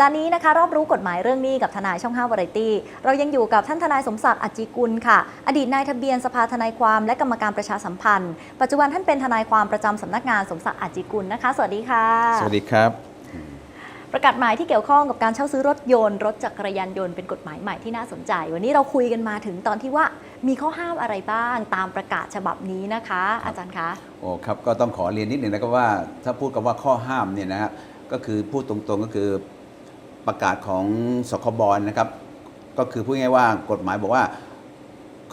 ดาห์นี้นะคะรอบรู้กฎหมายเรื่องหนี้กับทนายช่อง5วาไรตี้ เรายังอยู่กับท่านทนายสมศักดิ์อัจจิกุลค่ะ อดีตนายทะเบียนสภาทนายความและกรรมการประชาสัมพันธ์ ปัจจุบันท่านเป็นทนายความประจำสำนักงานสมศักดิ์อัจจิกุลนะคะ สวัสดีค่ะ สวัสดีครับ ประกาศหมายที่เกี่ยวข้องกับการเช่าซื้อรถยนต์ รถจักรยานยนต์เป็นกฎหมายใหม่ที่น่าสนใจ วันนี้เราคุยกันมาถึงตอนที่ว่ามีข้อห้ามอะไรบ้าง ตามประกาศฉบับนี้นะคะ อาจารย์คะ โอ้ครับก็ต้องขอเรียนนิดหนึ่งนะครับว่าถ้าพูดกับว่าข้อห้ามเนี่ยนะฮะก็คือพูดตรงๆก็คือ ประกาศของสคบนะครับ ก็คือพูดง่ายๆว่ากฎหมายบอกว่า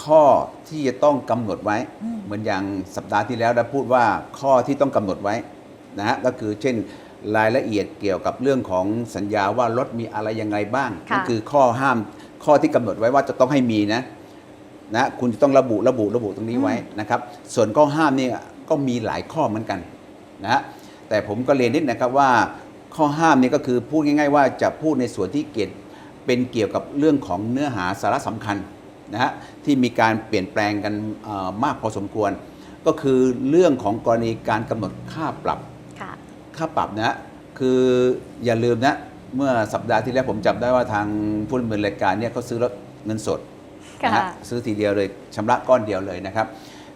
ข้อที่จะต้องกำหนดไว้อืมเหมือนอย่างสัปดาห์ที่แล้วได้พูดว่าข้อที่ต้องกำหนดไว้นะฮะก็คือเช่นรายละเอียดเกี่ยวกับเรื่องของสัญญาว่ารถมีอะไรยังไงบ้างค่ะนั่นคือข้อห้ามข้อที่กำหนดไว้ว่าจะต้องให้มีนะนะคุณจะต้องระบุระบุระบุตรงนี้ไว้นะครับ ส่วนข้อห้ามเนี่ยก็มีหลายข้อเหมือนกันนะฮะแต่ผมก็เรียนนิดนะครับว่า ข้อห้ามนี่ก็คือพูดง่าย ๆ ว่าจะพูดในส่วนที่เกี่ยวเป็นเกี่ยวกับเรื่องของเนื้อหาสาระสำคัญนะฮะที่มีการเปลี่ยนแปลงกันเอ่อมากพอสมควร ก็คือเรื่องของกรณีการกำหนดค่าปรับค่ะค่าปรับนะฮะคืออย่าลืมนะเมื่อสัปดาห์ที่แล้วผมจำได้ว่าทางผู้ดำเนินรายการเนี่ยเขาซื้อรถเงินสดนะฮะค่ะซื้อทีเดียวเลยชำระก้อนเดียวเลยนะครับ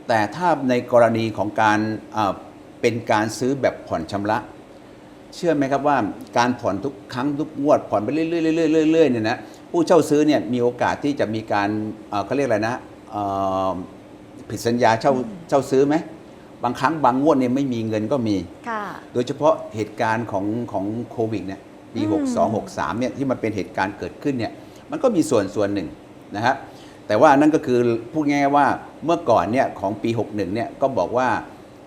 แต่ถ้าในกรณีของการเอ่อเป็นการซื้อแบบผ่อนชำระ เชื่อไหมครับว่าการผ่อนทุกครั้งทุกงวดผ่อนไปเรื่อยๆเรื่อยๆเรื่อยๆเนี่ยนะผู้เช่าซื้อเนี่ยมีโอกาสที่จะมีการเอ่อเขาเรียกอะไรนะเอ่อผิดสัญญาเช่าเช่าซื้อไหมบางครั้งบางงวดเนี่ยไม่มีเงินก็มี ค่ะ โดยเฉพาะเหตุการณ์ของของโควิดเนี่ยปี อืม 62 63เนี่ยที่มันเป็นเหตุการณ์เกิดขึ้นเนี่ยมันก็มีส่วนส่วนหนึ่งนะฮะแต่ว่านั่นก็คือพูดง่ายๆว่าเมื่อก่อนเนี่ยของปี 61เนี่ยก็บอกว่า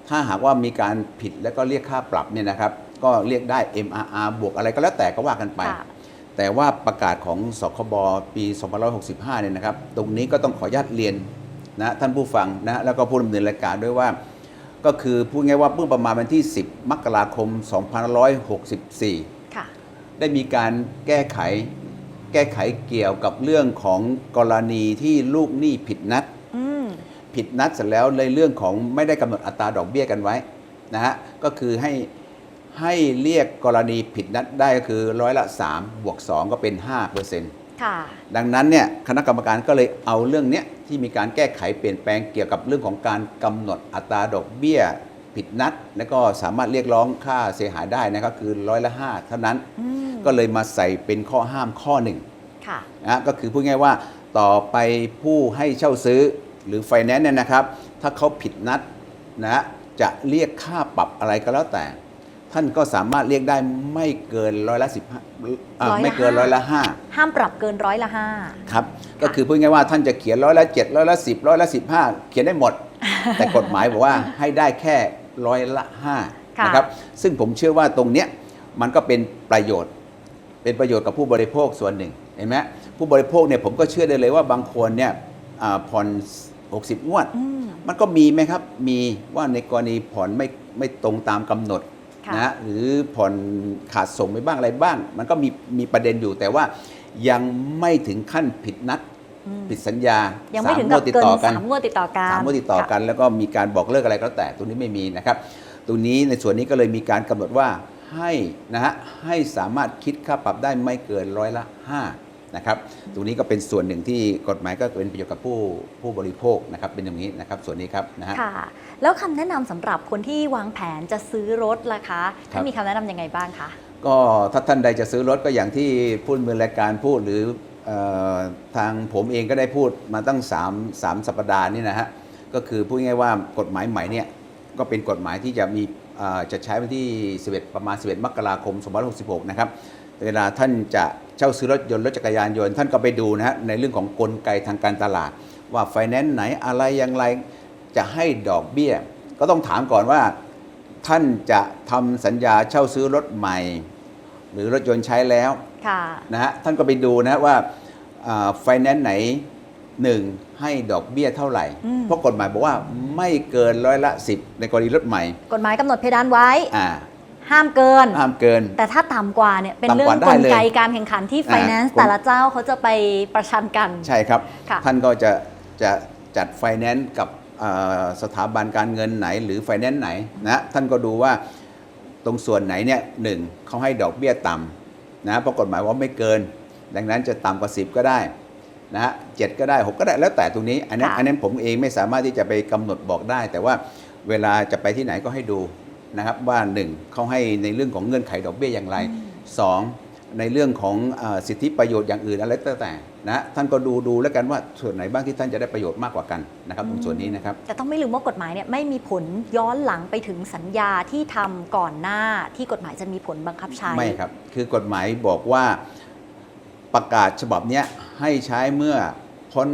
ถ้าหากว่ามีการผิดแล้วก็เรียกค่าปรับเนี่ยนะครับ ก็เรียกได้ MRR บวกอะไรก็แล้วแต่ก็ว่ากันไป ค่ะ แต่ว่าประกาศของสคบปี2565 เนี่ยนะครับ ตรงนี้ก็ต้องขออนุญาตเรียนนะท่านผู้ฟังนะแล้วก็ผู้ดำเนินรายการด้วยว่า ก็คือพูดง่ายว่าเมื่อประมาณวันที่ 10 มกราคม 2564 ค่ะ ได้มีการแก้ไขแก้ไขเกี่ยวกับเรื่องของกรณีที่ลูกหนี้ผิดนัด อืม ผิดนัดเสร็จแล้วในเรื่องของไม่ได้กำหนดอัตราดอกเบี้ยกันไว้นะฮะก็คือให้ ให้เรียกกรณีผิดนัดได้ก็คือร้อยละ 3 บวก 2 ก็เป็น5เปอร์เซ็นต์ค่ะ ดังนั้นเนี่ยคณะกรรมการก็เลยเอาเรื่องเนี้ยที่มีการแก้ไขเปลี่ยนแปลงเกี่ยวกับเรื่องของการกำหนดอัตราดอกเบี้ยผิดนัด แล้วก็สามารถเรียกร้องค่าเสียหายได้นะครับคือร้อยละห้าเท่านั้น อืมก็เลยมาใส่เป็นข้อห้ามข้อหนึ่ง ค่ะ นะก็คือพูดง่ายๆว่าต่อไปผู้ให้เช่าซื้อหรือไฟแนนซ์เนี่ยนะครับ ถ้าเขาผิดนัดนะจะเรียกค่าปรับอะไรก็แล้วแต่ ท่านก็สามารถเรียกได้ไม่เกินร้อยละสิบห้าอ่าร้อยละไม่เกินห้าร้อยละห้าห้ามปรับเกินร้อยละห้าครับก็คือพูดง่ายๆว่าท่านจะเขียนร้อยละเจ็ดร้อยละสิบร้อยละสิบห้าเขียนได้หมด แต่กฎหมายบอกว่าให้ได้แค่ร้อยละห้าค่ะนะครับซึ่งผมเชื่อว่าตรงเนี้ยมันก็เป็นประโยชน์ เป็นประโยชน์กับผู้บริโภคส่วนหนึ่งเห็นไหมผู้บริโภคเนี่ยผมก็เชื่อได้เลยว่าบางคนเนี่ยอ่าผ่อน60 งวดอืมมันก็มีไหมครับ มีว่าในกรณีผ่อนไม่ไม่ตรงตามกำหนดค่ะ นะฮะหรือผ่อนขาดส่งไปบ้างอะไรบ้าง มันก็มีมีประเด็นอยู่แต่ว่ายังไม่ถึงขั้นผิดนัดอืมผิดสัญญายังไม่ถึงสากับวดติดเกินต่อกันสามงวดติดต่อกันสามงวดติดต่อกัน แล้วก็มีการบอกเลิกอะไรก็แล้วแต่ตรงนี้ไม่มีนะครับตรงนี้ในส่วนนี้ก็เลยมีการกำหนดว่าให้นะฮะให้สามารถคิดค่าปรับได้ไม่เกินร้อยละ5 นะครับตรงนี้ก็เป็นส่วนหนึ่งที่กฎหมายก็เป็นประโยชน์กับผู้ผู้บริโภคนะครับเป็นอย่างนี้นะครับส่วนนี้ครับนะฮะค่ะ แล้วคำแนะนำสำหรับคนที่วางแผนจะซื้อรถล่ะคะท่านมีคำแนะนำยังไงบ้างคะก็ถ้าท่านใดจะซื้อรถก็อย่างที่พูดมือรายการพูดหรือเออทางผมเองก็ได้พูดมาตั้ง 3 3 สัปดาห์นี่นะฮะก็คือพูดง่ายๆว่ากฎหมายใหม่เนี่ยก็เป็นกฎหมายที่จะมีเอ่อ จะใช้วันที่ 11 ประมาณ 11 มกราคม 2566 นะครับ เวลาท่านจะเช่าซื้อรถยนต์รถจักรยานยนต์ ท่านก็ไปดูนะฮะในเรื่องของกลไกทางการตลาด ว่าไฟแนนซ์ไหนอะไรอย่างไรจะให้ดอกเบี้ย ก็ต้องถามก่อนว่าท่านจะทำสัญญาเช่าซื้อรถใหม่ หรือรถยนต์ใช้แล้วค่ะนะฮะท่านก็ไปดูนะว่าไฟแนนซ์ไหน หนึ่งให้ดอกเบี้ยเท่าไหร่ อืม เพราะกฎหมายบอกว่าไม่เกินร้อยละ 10 ในกรณีรถใหม่กฎหมายกำหนดเพดานไว้ อ่าห้ามเกิน ห้ามเกิน แต่ถ้าต่ำกว่าเนี่ยเป็นต่ำเรื่กองว่าได้กลเลยไกการแข่งขันที่อ่าไฟแนนซ์กลแต่ละเจ้าเขาจะไปประชันกัน ใช่ครับ ค่ะ ท่านก็จะจะจัดไฟแนนซ์กับอ่าสถาบันการเงินไหน หรือไฟแนนซ์ไหนนะท่านก็ดูว่าตรงส่วนไหนเนี่ยหนึ่งเขาให้ดอกเบี้ยต่ำนะเพราะกฎหมายว่าไม่เกิน ดังนั้นจะต่ำกว่า 10 ก็ได้ นะฮะเจ็ดก็ได้ 6 ก็ได้แล้วแต่ตรงนี้ อันนั้นค่ะ อันนั้นผมเองไม่สามารถที่จะไปกำหนดบอกได้ แต่ว่าเวลาจะไปที่ไหนก็ให้ดูนะครับว่าหนึ่งเขาให้ในเรื่องของเงื่อนไขดอกเบี้ยอย่างไรสองในเรื่องของเออสิทธิประโยชน์อย่างอื่นอะไรก็แต่นะฮะท่านก็ดูดูแล้วกันว่าส่วนไหนบ้างที่ท่านจะได้ประโยชน์มากกว่ากันนะครับตรงส่วนนี้นะครับ แต่ต้องไม่ลืมว่ากฎหมายเนี่ยไม่มีผลย้อนหลังไปถึงสัญญาที่ทำก่อนหน้าที่กฎหมายจะมีผลบังคับใช้ ไม่ครับ คือกฎหมายบอกว่าประกาศฉบับเนี้ย ให้ใช้เมื่อพ้น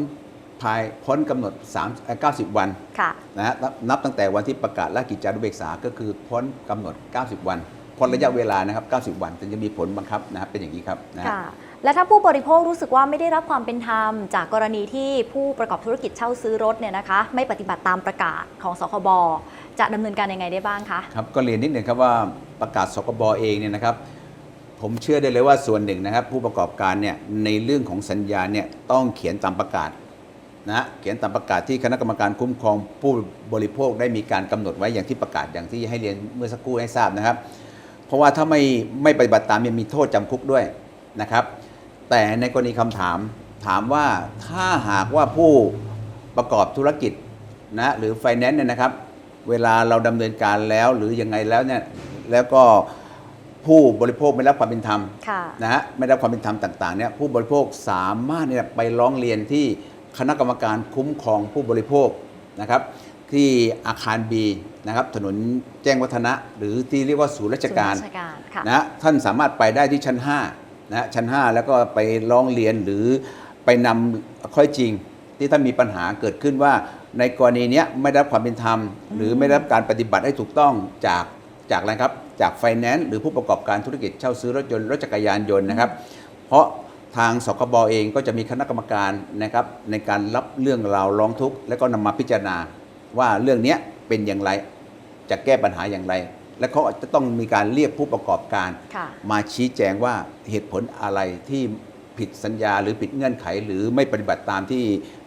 ภายพ้นกำหนด3เอ่อ90 วันค่ะนะฮะนับนับตั้งแต่วันที่ประกาศราชกิจจานุเบกษาก็คือพ้นกำหนด 90 วันพ้นระยะเวลานะครับ 90 วันถึงจะมีผลบังคับนะครับเป็นอย่างนี้ครับนะฮะค่ะและถ้าผู้บริโภครู้สึกว่าไม่ได้รับความเป็นธรรม จากกรณีที่ผู้ประกอบธุรกิจเช่าซื้อรถเนี่ยนะคะไม่ปฏิบัติตามประกาศของสคบจะดำเนินการยังไงได้บ้างคะครับก็เรียนนิดหนึ่งครับว่าประกาศสกบเองเนี่ยนะครับ ผมเชื่อได้เลยว่าส่วนหนึ่งนะครับ ผู้ประกอบการเนี่ยในเรื่องของสัญญาเนี่ยต้องเขียนตามประกาศนะเขียนตามประกาศที่คณะกรรมการคุ้มครองผู้บริโภคได้มีการกำหนดไว้อย่างที่ประกาศอย่างที่ให้เรียนเมื่อสักครู่ให้ทราบนะครับ เพราะว่าถ้าไม่ไม่ปฏิบัติตามเนี่ยมีโทษจำคุกด้วยนะครับ แต่ในกรณีคำถามถามว่าถ้าหากว่าผู้ประกอบธุรกิจนะหรือไฟแนนซ์เนี่ยนะครับ เวลาเราดำเนินการแล้วหรือยังไงแล้วเนี่ยแล้วก็ ผู้บริโภคไม่รับความเป็นธรรมค่ะนะฮะไม่ได้รับความเป็นธรรมต่างๆเนี่ยผู้บริโภคสามารถเนี่ยไปร้องเรียนที่คณะกรรมการคุ้มครองผู้บริโภคนะครับ ที่อาคารบีนะครับถนนแจ้งวัฒนะ หรือที่เรียกว่าศูนย์ราชการศูนย์ราชการค่ะนะฮะท่านสามารถไปได้ที่ชั้น5นะฮะชั้น 5 แล้วก็ไปร้องเรียนหรือไปนำข้อเท็จจริงที่ถ้ามีปัญหาเกิดขึ้นว่าในกรณีเนี้ยไม่ได้รับความเป็นธรรม หรือไม่ได้รับการปฏิบัติให้ถูกต้องจาก จากอะไรครับ จากไฟแนนซ์หรือผู้ประกอบการธุรกิจเช่าซื้อรถยนต์รถจักรยานยนต์นะครับ เพราะทางสคบเองก็จะมีคณะกรรมการนะครับในการรับเรื่องราวร้องทุกข์ และก็นำมาพิจารณาว่าเรื่องเนี้ยเป็นอย่างไรจะแก้ปัญหาอย่างไร และเขาจะต้องมีการเรียกผู้ประกอบการค่ะมาชี้แจงว่าเหตุผลอะไรที่ผิดสัญญาหรือผิดเงื่อนไข หรือไม่ปฏิบัติตามที่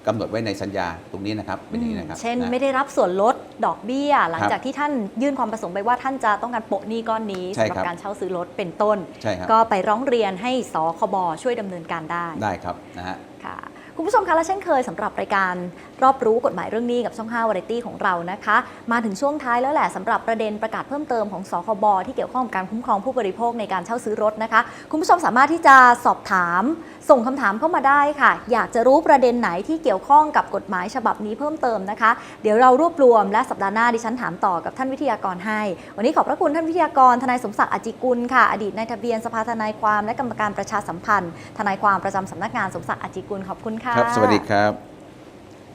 กำหนดไว้ในสัญญาตรงนี้นะครับเป็นอย่างนี้นะครับ เช่นนะไม่ได้รับส่วนลด ดอกเบี้ย หลังครับจากที่ท่านยื่นความประสงค์ไปว่าท่านจะต้องการโปะหนี้ก้อนนี้ใช่สำหรัครับบการเช่าซื้อรถเป็นต้นใช่ครับก็ไปร้องเรียนให้สคบช่วยดำเนินการได้ได้ครับนะฮะค่ะ คุณผู้ชมคะและเช่นเคยสำหรับรายการรอบรู้กฎหมายเรื่องนี้กับช่อง5วาไรตี้ของเรานะคะ มาถึงช่วงท้ายแล้วแหละสำหรับประเด็นประกาศเพิ่มเติมของสคบที่เกี่ยวข้องกับการคุ้มครองผู้บริโภคในการเช่าซื้อรถนะคะ คุณผู้ชมสามารถที่จะสอบถาม ส่งคำถามเข้ามาได้ค่ะ อยากจะรู้ประเด็นไหนที่เกี่ยวข้องกับกฎหมายฉบับนี้เพิ่มเติมนะคะ เดี๋ยวเรารวบรวมและสัปดาห์หน้าดิฉันถามต่อกับท่านวิทยากรให้ วันนี้ขอบพระคุณท่านวิทยากรทนายสมศักดิ์อจิกุลค่ะ อดีตนายทะเบียนสภาทนายความและกรรมการประชาสัมพันธ์ทนายความประจำสำนักงานสมศักดิ์อจิกุลขอบคุณค่ะ ครับ สวัสดีครับ